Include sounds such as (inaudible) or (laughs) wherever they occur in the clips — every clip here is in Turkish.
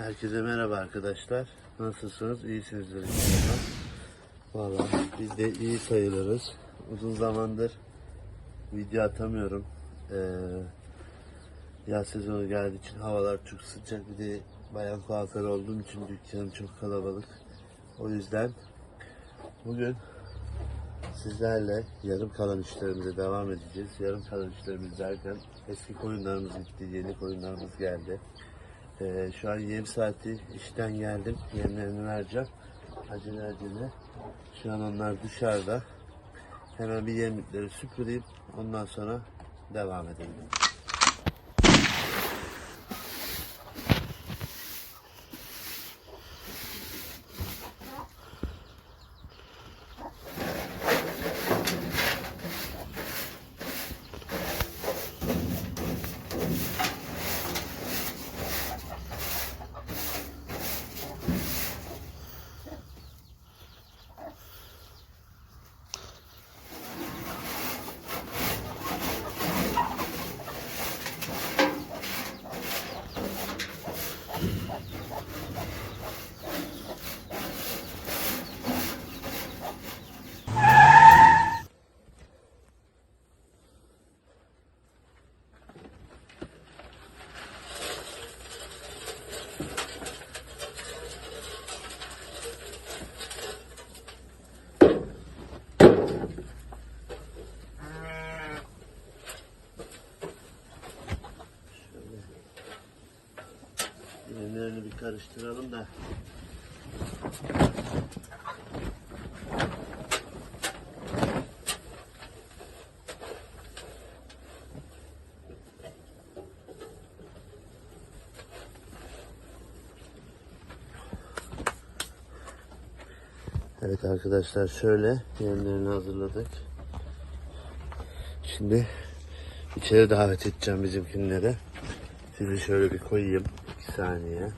Herkese merhaba arkadaşlar. Nasılsınız? İyisinizdir inşallah. Valla biz de iyi sayılırız. Uzun zamandır video atamıyorum. Ee, yaz sezonu geldiği için havalar çok sıcak. Bir de bayan kuaför olduğum için dükkanım çok kalabalık. O yüzden bugün sizlerle yarım kalan işlerimize devam edeceğiz. Yarım kalan işlerimiz derken eski koyunlarımız gitti, yeni koyunlarımız geldi. Ee, şu an yem saati işten geldim. Yemlerini vereceğim. Acele acele. Şu an onlar dışarıda. Hemen bir yemlikleri süpüreyim. Ondan sonra devam edelim. Yemlerini bir karıştıralım da. Evet arkadaşlar şöyle yemlerini hazırladık. Şimdi içeri davet edeceğim bizimkinleri. Sizi şöyle bir koyayım. Bir saniye.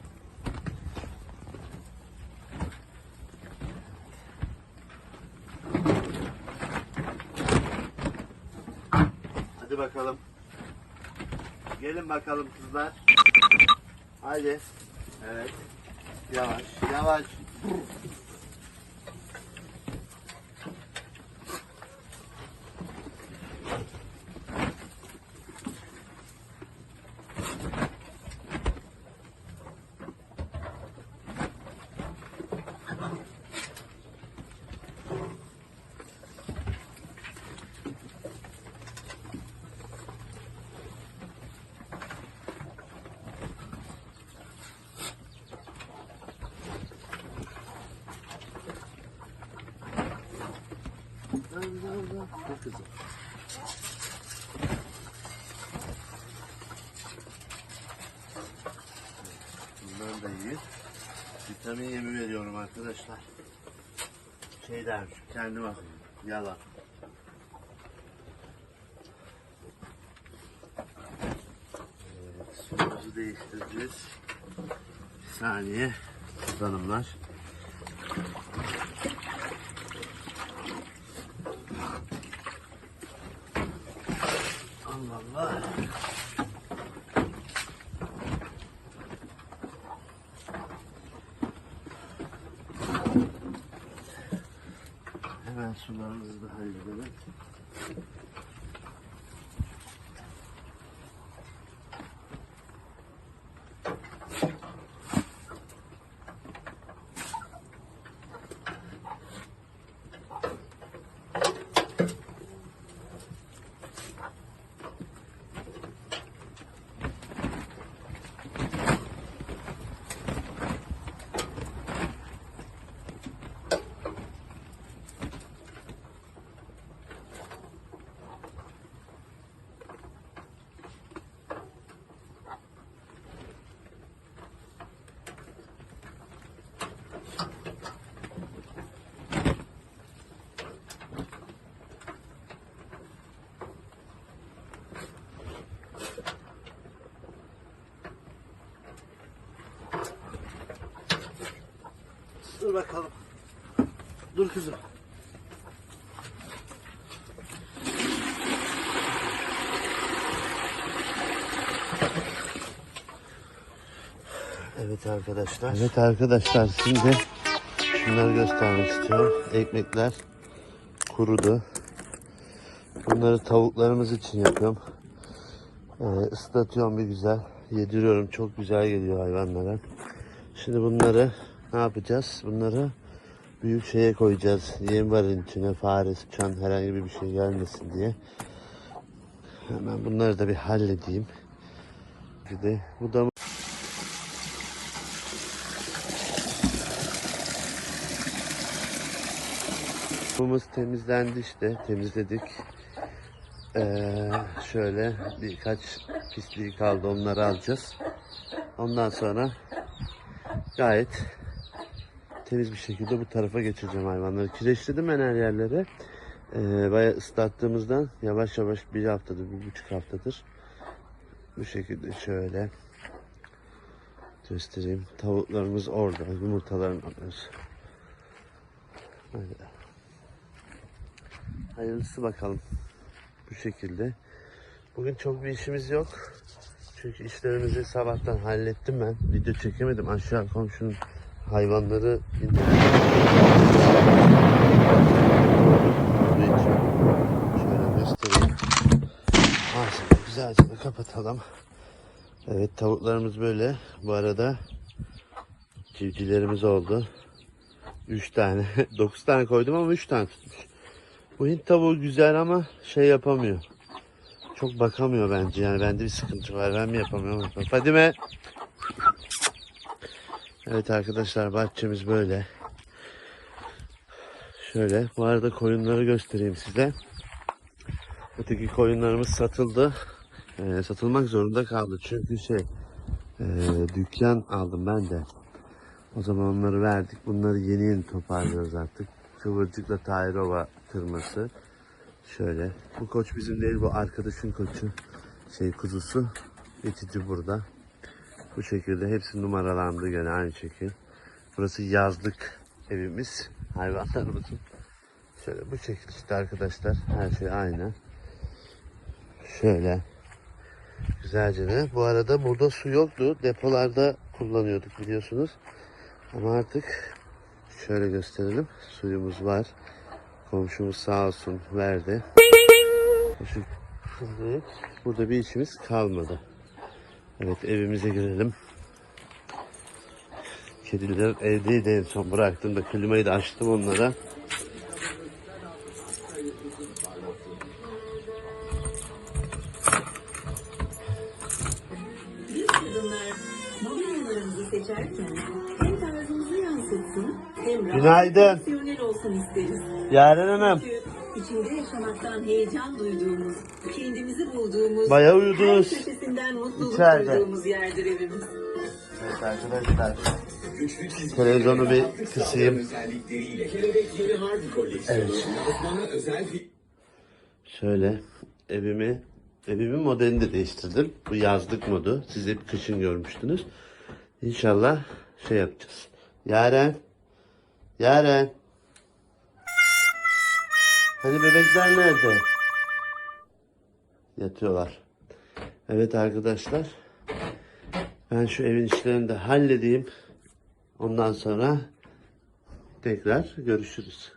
Hadi bakalım. Gelin bakalım kızlar. Haydi. Evet. Yavaş, yavaş. İyi. Vitamin yemi veriyorum arkadaşlar. Şey dermiş, kendim alayım. Yalan. Evet, suyumuzu değiştireceğiz. Bir saniye. Kız Hemen sularımızı da halledelim. Dur bakalım. Dur kızım. Evet arkadaşlar. Evet arkadaşlar şimdi şunları göstermek istiyorum. Ekmekler kurudu. Bunları tavuklarımız için yapıyorum. Ee, ıslatıyorum bir güzel. Yediriyorum. Çok güzel geliyor hayvanlara. Şimdi bunları ne yapacağız? Bunları büyük şeye koyacağız. Yem varın içine fare, sıçan herhangi bir şey gelmesin diye. Hemen bunları da bir halledeyim. Bir de bu da Kumumuz temizlendi işte. Temizledik. Ee, şöyle birkaç pisliği kaldı. Onları alacağız. Ondan sonra gayet temiz bir şekilde bu tarafa geçireceğim hayvanları. Kireçledim ben her yerlere. Ee, bayağı ıslattığımızdan yavaş yavaş bir haftadır, bir buçuk haftadır. Bu şekilde şöyle göstereyim. Tavuklarımız orada. Yumurtalarını alıyoruz. Böyle. Hayırlısı bakalım. Bu şekilde. Bugün çok bir işimiz yok. Çünkü işlerimizi sabahtan hallettim ben. Video çekemedim. Aşağı komşunun hayvanları Şöyle göstereyim. Ağzını güzelce de kapatalım. Evet tavuklarımız böyle. Bu arada civcivlerimiz oldu. 3 tane. (laughs) 9 tane koydum ama 3 tane tutmuş. Bu Hint tavuğu güzel ama şey yapamıyor. Çok bakamıyor bence yani bende bir sıkıntı var. Ben mi yapamıyorum? Fadime. Evet arkadaşlar bahçemiz böyle. Şöyle bu arada koyunları göstereyim size. Öteki koyunlarımız satıldı. Ee, satılmak zorunda kaldı çünkü şey e, dükkan aldım ben de. O zaman onları verdik. Bunları yeni yeni toparlıyoruz artık. Kıvırcıkla Tayrova tırması. Şöyle. Bu koç bizim değil bu arkadaşın koçu. Şey kuzusu. Geçici burada. Bu şekilde hepsi numaralandı gene aynı şekil. Burası yazlık evimiz. Hayvanlarımızın. Şöyle bu şekil işte arkadaşlar. Her şey aynı. Şöyle. Güzelce de. Bu arada burada su yoktu. Depolarda kullanıyorduk biliyorsunuz. Ama artık şöyle gösterelim. Suyumuz var. Komşumuz sağ olsun verdi. Şimdi burada bir işimiz kalmadı. Evet evimize girelim. Kediler evdeydi en son bıraktım da klimayı da açtım onlara. Günaydın. Yaren Hanım. İçinde yaşamaktan heyecan duyduğumuz, kendimizi bulduğumuz, Bayağı uyudunuz. Mutluluk İçeride. duyduğumuz yerdir evimiz. Evet arkadaşlar. Televizyonu bir kısayım. Evet. Şöyle evimi evimin modelini de değiştirdim. Bu yazlık modu. Siz hep kışın görmüştünüz. İnşallah şey yapacağız. Yaren. Yaren. Hani bebekler nerede? Yatıyorlar. Evet arkadaşlar. Ben şu evin işlerini de halledeyim. Ondan sonra tekrar görüşürüz.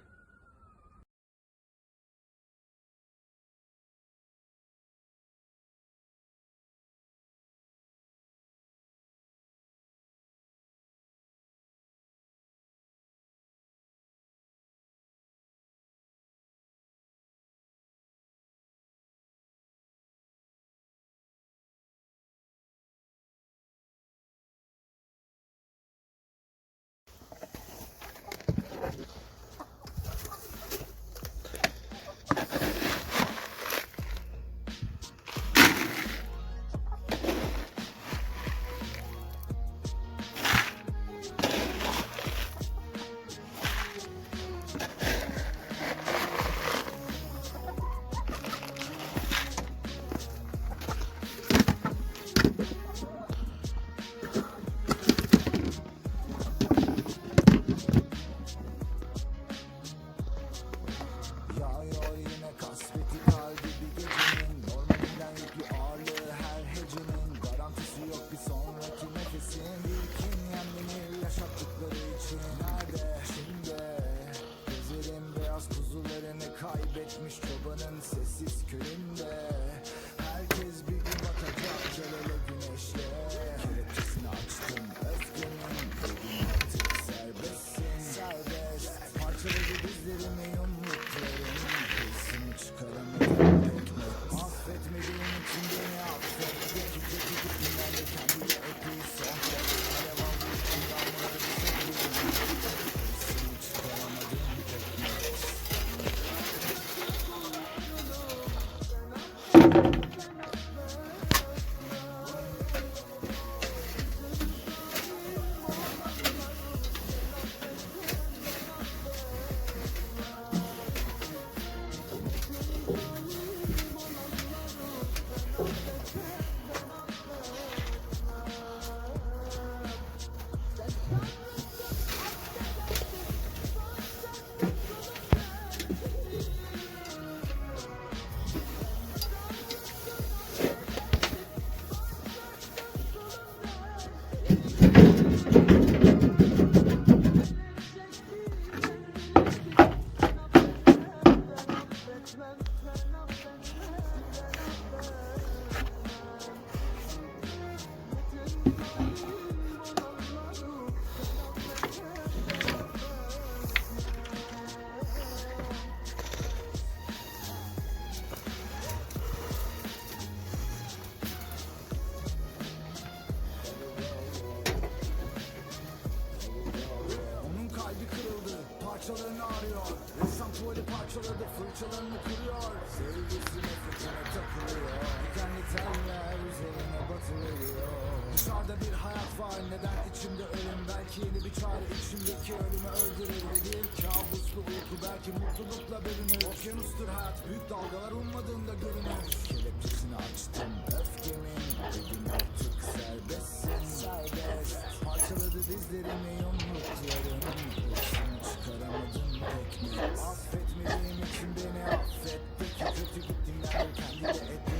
Ressam tuvali parçaladı, fırçalarını kırıyor Sevgisi nefretine takılıyor Dikenli teller üzerine batırıyor Dışarıda bir hayat var, neden içimde ölüm Belki yeni bir çare içimdeki ölümü öldürür bir kabuslu uyku belki mutlulukla bölünür Okyanustur hayat, büyük dalgalar ummadığında görünür Kelepçesini açtım, öfkemin Dedim artık serbestsin, serbest Parçaladı dizlerimi yumruk Affetmediğim için beni affetti ki kötü gittiğimden kendiyle ettiği sohbet